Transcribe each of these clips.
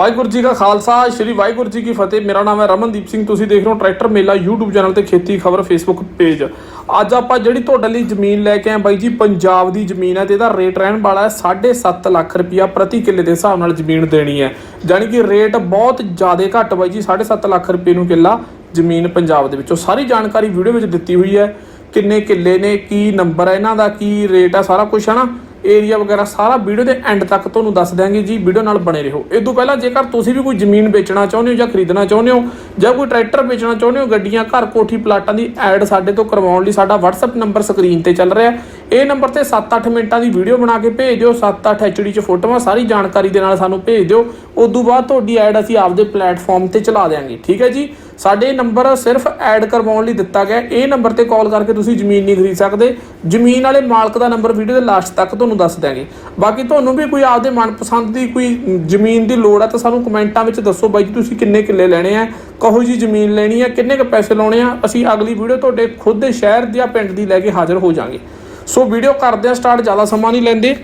ਵਾਹਿਗੁਰੂ ਜੀ ਕਾ ਖਾਲਸਾ, ਸ੍ਰੀ ਵਾਹਿਗੁਰੂ ਜੀ ਕੀ ਫਤਿਹ। ਮੇਰਾ ਨਾਮ ਹੈ ਰਮਨਦੀਪ ਸਿੰਘ। ਤੁਸੀਂ ਦੇਖ ਰਹੇ ਹੋ ਟਰੈਕਟਰ ਮੇਲਾ YouTube ਚੈਨਲ ਤੇ ਖੇਤੀ ਖਬਰ Facebook ਪੇਜ। ਅੱਜ ਆਪਾਂ ਜਿਹੜੀ ਤੁਹਾਡੇ ਲਈ ਜ਼ਮੀਨ ਲੈ ਕੇ ਆਏ ਬਾਈ ਜੀ, ਪੰਜਾਬ ਦੀ ਜ਼ਮੀਨ ਹੈ ਤੇ ਇਹਦਾ ਰੇਟ ਰਹਿਣ ਵਾਲਾ ਹੈ 7.5 ਲੱਖ ਰੁਪਇਆ ਪ੍ਰਤੀ ਕਿੱਲੇ ਦੇ ਹਿਸਾਬ ਨਾਲ ਜ਼ਮੀਨ ਦੇਣੀ ਹੈ। ਯਾਨੀ ਕਿ ਰੇਟ ਬਹੁਤ ਜ਼ਿਆਦਾ ਘੱਟ ਬਾਈ ਜੀ 7.5 ਲੱਖ ਰੁਪਏ ਨੂੰ ਕਿੱਲਾ ਜ਼ਮੀਨ ਪੰਜਾਬ ਦੇ ਵਿੱਚੋਂ। ਸਾਰੀ ਜਾਣਕਾਰੀ ਵੀਡੀਓ ਵਿੱਚ ਦਿੱਤੀ ਹੋਈ ਹੈ। ਕਿੰਨੇ ਕਿੱਲੇ ਨੇ, ਕੀ ਨੰਬਰ ਹੈ ਇਹਨਾਂ ਦਾ, ਕੀ ਰੇਟ ਹੈ, ਸਾਰਾ ਕੁਝ ਹੈ ਨਾ? ਏਰੀਆ ਵਗੈਰਾ ਸਾਰਾ ਵੀਡੀਓ ਦੇ ਐਂਡ ਤੱਕ ਤੁਹਾਨੂੰ ਦੱਸ ਦਿਆਂਗੇ ਜੀ, ਵੀਡੀਓ ਨਾਲ ਬਣੇ ਰਹੋ। ਇਸ ਤੋਂ ਪਹਿਲਾਂ ਜੇਕਰ ਤੁਸੀਂ ਵੀ ਕੋਈ ਜ਼ਮੀਨ ਵੇਚਣਾ ਚਾਹੁੰਦੇ ਹੋ ਜਾਂ ਖਰੀਦਣਾ ਚਾਹੁੰਦੇ ਹੋ ਜਾਂ ਕੋਈ ਟਰੈਕਟਰ ਵੇਚਣਾ ਚਾਹੁੰਦੇ ਹੋ, ਗੱਡੀਆਂ, ਘਰ, ਕੋਠੀ, ਪਲਾਟਾਂ ਦੀ ਐਡ ਸਾਡੇ ਤੋਂ ਕਰਵਾਉਣ ਲਈ ਸਾਡਾ WhatsApp ਨੰਬਰ ਸਕਰੀਨ ਤੇ ਚੱਲ ਰਿਹਾ। ਇਹ ਨੰਬਰ ਤੇ 7-8 ਮਿੰਟਾਂ ਦੀ ਵੀਡੀਓ ਬਣਾ ਕੇ ਭੇਜ ਦਿਓ 7-8 HD ਚ ਫੋਟੋਆਂ, ਸਾਰੀ ਜਾਣਕਾਰੀ ਦੇ ਨਾਲ ਸਾਨੂੰ ਭੇਜ ਦਿਓ। ਉਸ ਤੋਂ ਬਾਅਦ ਤੁਹਾਡੀ ਐਡ ਅਸੀਂ ਆਪਦੇ ਪਲੇਟਫਾਰਮ ਤੇ ਚਲਾ ਦਿਆਂਗੇ। ਠੀਕ ਹੈ ਜੀ? ਸਾਡੇ ਨੰਬਰ ਸਿਰਫ ਐਡ ਕਰਵਾਉਣ ਲਈ ਦਿੱਤਾ ਗਿਆ ਇਹ ਨੰਬਰ ਤੇ ਕਾਲ ਕਰਕੇ ਤੁਸੀਂ ਜ਼ਮੀਨ ਨਹੀਂ ਖਰੀਦ ਸਕਦੇ। ਜ਼ਮੀਨ ਵਾਲੇ ਮਾਲਕ ਦਾ ਨੰਬਰ ਵੀਡੀਓ ਦੇ ਲਾਸਟ ਤੱਕ ਤੁਹਾਨੂੰ ਦੱਸ ਦਿਆਂਗੇ। ਬਾਕੀ ਤੁਹਾਨੂੰ ਵੀ ਕੋਈ ਆਪਦੇ ਮਨਪਸੰਦ ਦੀ ਕੋਈ ਜ਼ਮੀਨ ਦੀ ਲੋੜ ਹੈ ਤਾਂ ਸਾਨੂੰ ਕਮੈਂਟਾਂ ਵਿੱਚ ਦੱਸੋ ਬਾਈ ਜੀ, ਤੁਸੀਂ ਕਿੰਨੇ ਕਿੱਲੇ ਲੈਣੇ ਆ, ਕਹੋ ਜੀ ਜ਼ਮੀਨ ਲੈਣੀ ਹੈ ਕਿੰਨੇ ਕ ਪੈਸੇ ਲਾਉਣੇ ਆ। ਅਸੀਂ ਅਗਲੀ ਵੀਡੀਓ ਤੁਹਾਡੇ ਖੁਦ ਦੇ ਸ਼ਹਿਰ ਜਾਂ ਪਿੰਡ ਦੀ ਲੈ ਕੇ ਹਾਜ਼ਰ ਹੋ ਜਾਾਂਗੇ। ਸੋ ਵੀਡੀਓ ਕਰਦੇ ਆ ਸਟਾਰਟ, ਜ਼ਿਆਦਾ ਸਮਾਂ ਨਹੀਂ ਲੈਂਦੇ।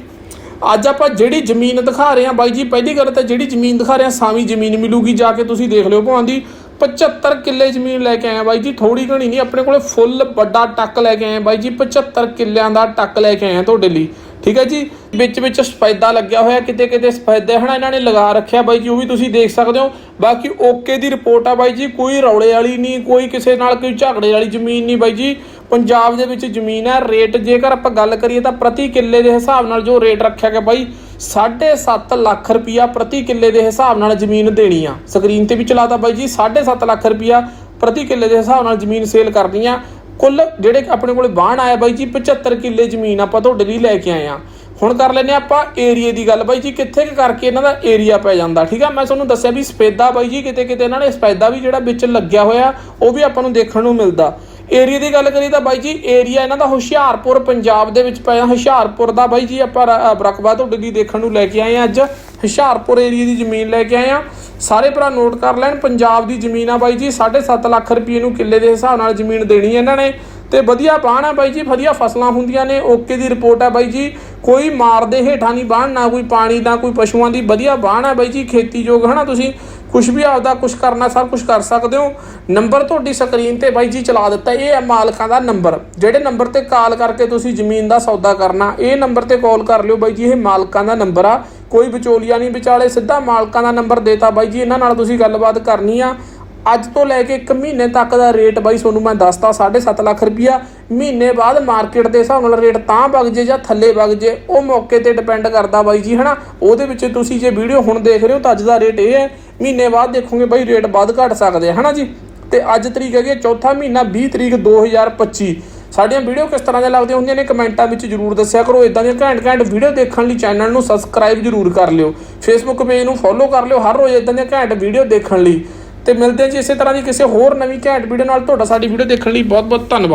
ਅੱਜ ਆਪਾਂ ਜਿਹੜੀ ਜ਼ਮੀਨ ਦਿਖਾ ਰਹੇ ਹਾਂ ਬਾਈ ਜੀ, ਪਹਿਲੀ ਗੱਲ ਤਾਂ ਜਿਹੜੀ ਜ਼ਮੀਨ ਦਿਖਾ ਰਹੇ ਹਾਂ ਸਾਵੀਂ ਜ਼ਮੀਨ ਮਿਲੂਗੀ, ਜਾ ਕੇ ਤੁਸੀਂ ਦੇਖ ਲਿਓ ਭਾਂ ਦੀ 75 ਕਿੱਲੇ ਜ਼ਮੀਨ ਲੈ ਕੇ ਆਏ ਬਾਈ ਜੀ ਥੋੜੀ ਘਣੀ ਨਹੀਂ, ਆਪਣੇ ਕੋਲੇ ਫੁੱਲ ਵੱਡਾ ਟੱਕ ਲੈ ਕੇ ਆਏ ਬਾਈ ਜੀ 75 ਕਿੱਲਿਆਂ ਦਾ ਟੱਕ ਲੈ ਕੇ ਆਇਆ ਤੁਹਾਡੇ ਲਈ, ਠੀਕ ਹੈ ਜੀ? ਵਿੱਚ ਵਿੱਚ ਸਫੈਦਾ ਲੱਗਿਆ ਹੋਇਆ, ਕਿਤੇ ਕਿਤੇ ਸਫੈਦੇ ਹਨਾ ਇਹਨਾਂ ਨੇ ਲਗਾ ਰੱਖਿਆ ਬਾਈ ਜੀ, ਉਹ ਵੀ ਤੁਸੀਂ ਦੇਖ ਸਕਦੇ ਹੋ। ਬਾਕੀ ਓਕੇ ਦੀ ਰਿਪੋਰਟ ਆ ਬਾਈ ਜੀ, ਕੋਈ ਰੌਲੇ ਵਾਲੀ ਨਹੀਂ, ਕੋਈ ਕਿਸੇ ਨਾਲ ਕੋਈ ਝਗੜੇ ਵਾਲੀ ਜ਼ਮੀਨ ਨਹੀਂ ਬਾਈ ਜੀ। ਪੰਜਾਬ ਦੇ ਵਿੱਚ ਜ਼ਮੀਨ ਹੈ, ਰੇਟ ਜੇਕਰ ਆਪਾਂ ਗੱਲ ਕਰੀਏ ਤਾਂ ਪ੍ਰਤੀ ਕਿੱਲੇ ਦੇ ਹਿਸਾਬ ਨਾਲ ਜੋ ਰੇਟ ਰੱਖਿਆ ਗਿਆ ਬਾਈ 7.5 ਲੱਖ ਰੁਪਇਆ ਪ੍ਰਤੀ ਕਿੱਲੇ ਦੇ ਹਿਸਾਬ ਨਾਲ ਜ਼ਮੀਨ ਦੇਣੀ ਆ। ਸਕਰੀਨ ਤੇ ਵੀ ਚਲਾਤਾ ਬਾਈ ਜੀ 7.5 ਲੱਖ ਰੁਪਇਆ ਪ੍ਰਤੀ ਕਿੱਲੇ ਦੇ ਹਿਸਾਬ ਨਾਲ ਜ਼ਮੀਨ ਸੇਲ ਕਰਨੀ ਆ। ਕੁੱਲ ਜਿਹੜੇ ਆਪਣੇ ਕੋਲੇ ਬਾਣ ਆਇਆ ਬਾਈ ਜੀ 75 ਕਿੱਲੇ ਜ਼ਮੀਨ ਆਪਾਂ ਤੁਹਾਡੇ ਲਈ ਲੈ ਕੇ ਆਏ ਆ। ਹੁਣ ਕਰ ਲੈਨੇ ਆਪਾਂ ਏਰੀਏ ਦੀ ਗੱਲ ਬਾਈ ਜੀ, ਕਿੱਥੇ ਕੁ ਕਰਕੇ ਇਹਨਾਂ ਦਾ ਏਰੀਆ ਪੈ ਜਾਂਦਾ, ਠੀਕ ਆ? ਮੈਂ ਤੁਹਾਨੂੰ ਦੱਸਿਆ ਵੀ ਸਪੈਦਾ ਬਾਈ ਜੀ ਕਿਤੇ ਕਿਤੇ ਇਹਨਾਂ ਨੇ ਸਪੈਦਾ ਵੀ ਜਿਹੜਾ ਵਿੱਚ ਲੱਗਿਆ ਹੋਇਆ, ਉਹ ਵੀ ਆਪਾਂ ਨੂੰ ਦੇਖਣ ਨੂੰ ਮਿਲਦਾ। ਏਰੀਆ ਦੀ ਗੱਲ ਕਰੀਏ ਤਾਂ ਬਾਈ ਜੀ ਏਰੀਆ ਇਹਨਾਂ ਦਾ ਹੁਸ਼ਿਆਰਪੁਰ, ਪੰਜਾਬ ਦੇ ਵਿੱਚ ਪਿਆ ਹੁਸ਼ਿਆਰਪੁਰ ਦਾ ਬਾਈ ਜੀ, ਆਪਾਂ ਰ- ਰਕਬਾ ਤੁਹਾਡੇ ਲਈ ਦੇਖਣ ਨੂੰ ਲੈ ਕੇ ਆਏ ਆ ਅੱਜ। ਹੁਸ਼ਿਆਰਪੁਰ ਏਰੀਆ ਦੀ ਜ਼ਮੀਨ ਲੈ ਕੇ ਆਏ ਆ ਸਾਰੇ ਭਰਾ ਨੋਟ ਕਰ ਲੈਣ, ਪੰਜਾਬ ਦੀ ਜ਼ਮੀਨ ਆ ਬਾਈ ਜੀ 7.5 ਲੱਖ ਰੁਪਏ ਨੂੰ ਕਿੱਲੇ ਦੇ ਹਿਸਾਬ ਨਾਲ ਜ਼ਮੀਨ ਦੇਣੀ ਹੈ ਇਹਨਾਂ ਨੇ। ਤੇ ਵਧੀਆ ਬਾਣ ਆ ਬਾਈ ਜੀ, ਵਧੀਆ ਫਸਲਾਂ ਹੁੰਦੀਆਂ ਨੇ, ਓਕੇ ਦੀ ਰਿਪੋਰਟ ਆ ਬਾਈ ਜੀ। ਕੋਈ ਮਾਰਦੇ ਹੇਠਾਂ ਨਹੀਂ ਬਾਣ, ਨਾ ਕੋਈ ਪਾਣੀ, ਨਾ ਕੋਈ ਪਸ਼ੂਆਂ ਦੀ ਵਧੀਆ ਬਾਣ ਆ ਬਾਈ ਜੀ, ਖੇਤੀਯੋਗ, ਹਨਾ ਤੁਸੀਂ? ਕੁਝ ਵੀ ਆਪਦਾ ਕੁਝ ਕਰਨਾ, ਸਭ ਕੁਝ ਕਰ ਸਕਦੇ ਹੋ। ਨੰਬਰ ਤੁਹਾਡੀ ਸਕਰੀਨ ਤੇ ਬਾਈ ਜੀ ਚਲਾ ਦਿੱਤਾ, ਇਹ ਹੈ ਮਾਲਕਾਂ ਦਾ ਨੰਬਰ। ਜਿਹੜੇ ਨੰਬਰ ਤੇ ਕਾਲ ਕਰਕੇ ਤੁਸੀਂ ਜ਼ਮੀਨ ਦਾ ਸੌਦਾ ਕਰਨਾ, ਇਹ ਨੰਬਰ ਤੇ ਕਾਲ ਕਰ ਲਿਓ ਬਾਈ ਜੀ, ਇਹ ਮਾਲਕਾਂ ਦਾ ਨੰਬਰ ਆ। ਕੋਈ ਵਿਚੋਲੀਆ ਨਹੀਂ ਵਿਚਾਲੇ, ਸਿੱਧਾ ਮਾਲਕਾਂ ਦਾ ਨੰਬਰ ਦੇਤਾ ਬਾਈ ਜੀ, ਇਹਨਾਂ ਨਾਲ ਤੁਸੀਂ ਗੱਲਬਾਤ ਕਰਨੀ ਆ। ਅੱਜ ਤੋਂ ਲੈ ਕੇ 1 ਮਹੀਨੇ ਤੱਕ ਦਾ ਰੇਟ ਬਾਈ ਤੁਹਾਨੂੰ ਮੈਂ ਦੱਸਤਾ 7.5 ਲੱਖ ਰੁਪਿਆ ਮਹੀਨੇ ਬਾਅਦ ਮਾਰਕੀਟ ਦੇ ਹਿਸਾਬ ਨਾਲ ਰੇਟ ਤਾਂ ਵਗ ਜੇ ਜਾਂ ਥੱਲੇ ਵਗ ਜੇ, ਉਹ ਮੌਕੇ ਤੇ ਡਿਪੈਂਡ ਕਰਦਾ ਬਾਈ ਜੀ, ਹਨਾ? ਉਹਦੇ ਵਿੱਚ ਤੁਸੀਂ ਜੇ ਵੀਡੀਓ ਹੁਣ ਦੇਖ ਰਹੇ ਹੋ ਤਾਂ ਅੱਜ ਦਾ ਰੇਟ ਇਹ ਹੈ, ਮਹੀਨੇ ਬਾਅਦ ਦੇਖੋਗੇ ਬਾਈ ਰੇਟ ਵੱਧ ਘਟ ਸਕਦੇ ਆ, ਹਨਾ ਜੀ? ਤੇ ਅੱਜ ਤਰੀਕ ਹੈਗੀ ਹੈ ਚੌਥਾ ਮਹੀਨਾ 20 ਤਰੀਕ 2025 ਸਾਡੀਆਂ ਵੀਡੀਓ ਕਿਸ ਤਰ੍ਹਾਂ ਦੀਆਂ ਲੱਗਦੀਆਂ ਹੁੰਦੀਆਂ ਨੇ ਕਮੈਂਟਾਂ ਵਿੱਚ ਜਰੂਰ ਦੱਸਿਆ ਕਰੋ। ਇਦਾਂ ਦੀਆਂ ਘੈਂਟ ਘੈਂਟ ਵੀਡੀਓ ਦੇਖਣ ਲਈ ਚੈਨਲ ਨੂੰ ਸਬਸਕ੍ਰਾਈਬ ਜਰੂਰ ਕਰ ਲਿਓ। ਫੇਸਬੁੱਕ ਪੇਜ ਨੂੰ ਫੋਲੋ ਕਰ ਲਿਓ ਹਰ ਰੋਜ਼ ਇਦਾਂ ਦੀਆਂ ਘੈਂਟ ਵੀਡੀਓ ਦੇਖਣ ਲਈ। ਤੇ ਮਿਲਦੇ ਹਾਂ ਜੀ ਇਸੇ ਤਰ੍ਹਾਂ ਦੀ ਕਿਸੇ ਹੋਰ ਨਵੀਂ ਘੈਂਟ ਵੀਡੀਓ ਨਾਲ। ਤੁਹਾਡਾ ਸਾਡੀ ਵੀਡੀਓ ਦੇਖਣ ਲਈ ਬਹੁਤ ਬਹੁਤ ਧੰਨਵਾਦ।